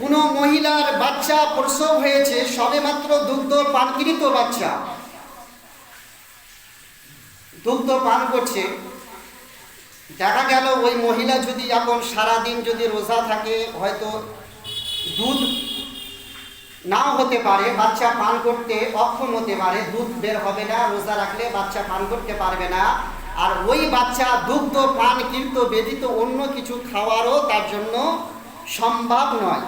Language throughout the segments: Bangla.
কোনো মহিলার বাচ্চা প্রসব হয়েছে, সবেমাত্র দুগ্ধ পানকৃত বাচ্চা। দুগ্ধ পান করছে। দেখা গেল ওই মহিলা যদি এখন সারাদিন যদি রোজা থাকে, হয়তো দুধ নাও হতে পারে, বাচ্চা পান করতে অক্ষম হতে পারে, দুধ বের হবে না, রোজা রাখলে বাচ্চা পান করতে পারবে না। আর ওই বাচ্চা দুগ্ধ পান কীর্ত, ব্যতীত অন্য কিছু খাওয়ারও তার জন্য সম্ভব নয়।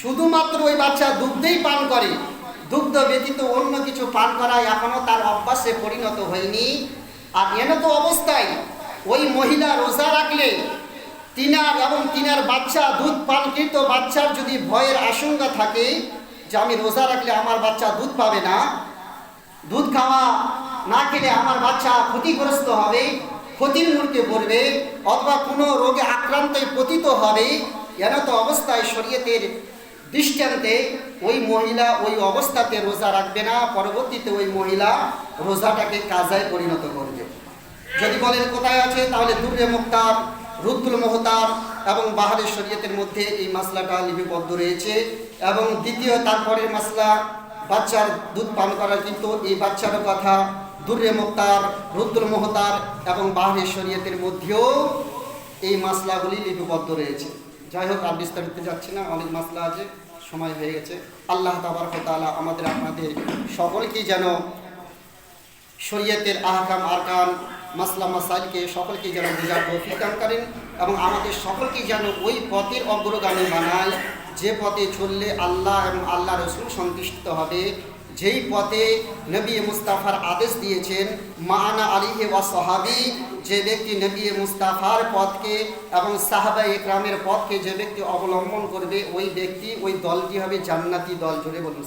শুধুমাত্র ওই বাচ্চা দুগ্ধেই পান করে, দুগ্ধ ব্যতীত অন্য কিছু পান করা এখনও তার অভ্যাসে পরিণত হয়নি। আর এনত অবস্থায় ওই মহিলা রোজা রাখলে তিনার এবং তিনার বাচ্চা দুধ, পান পানকৃত বাচ্চার যদি ভয়ের আশঙ্কা থাকে যে আমি রোজা রাখলে আমার বাচ্চা দুধ পাবে না, দুধ খাওয়া না খেলে আমার বাচ্চা ক্ষতিগ্রস্ত হবে, ক্ষতির মুহূর্তে পড়বে অথবা কোনো রোগে আক্রান্তে পতিত হবে এনত অবস্থায় শরীয়তের দৃষ্টান্তে ওই মহিলা ওই অবস্থাতে রোজা রাখবে না, পরবর্তীতে ওই মহিলা রোজাটাকে কাজায় পরিণত করবে। যদি বলেন কোথায় আছে, তাহলে দুর্রে মুক্তার রুদ্দুল মোহতার এবং বাহারের শরীয়তের মধ্যে এই মাসলাটা লিপিবদ্ধ রয়েছে এবং দ্বিতীয় তারপরের মাসলা, বাচ্চার দুধ পান করা কিন্তু এই বাচ্চার কথা দুর্রে মুক্তার, রুদ্র মোহতার এবং বাহারের শরীয়তের মধ্যেও এই মাসলাগুলি লিপিবদ্ধ রয়েছে। যাই হোক, আর বিস্তারিত যাচ্ছি না, অনেক মাসলা আছে, সময় হয়ে গেছে। আল্লাহ তাবারকতালা আমাদের, আপনাদের সকলকেই যেন শরীয়তের আহকাম, আরকান, মাসলা, মাসাইলকে সকলকে যেন বোঝার তৌফিক দান করেন এবং আমাদের সকলকে যেন ওই পথের অগ্রগামী বানায়, যে পথে চললে আল্লাহ এবং আল্লাহ রসুল সন্তুষ্ট হবে। যেই পথে নবী মুস্তাফার আদেশ দিয়েছেন মাহানা আলিহে ওয়া সাহাবি, যে ব্যক্তি নবী মুস্তাফার পথকে এবং সাহাবা একরামের পথকে যে ব্যক্তি অবলম্বন করবে, ওই ব্যক্তি, ওই দলটি হবে জান্নাতি দল জুড়ে বলুন।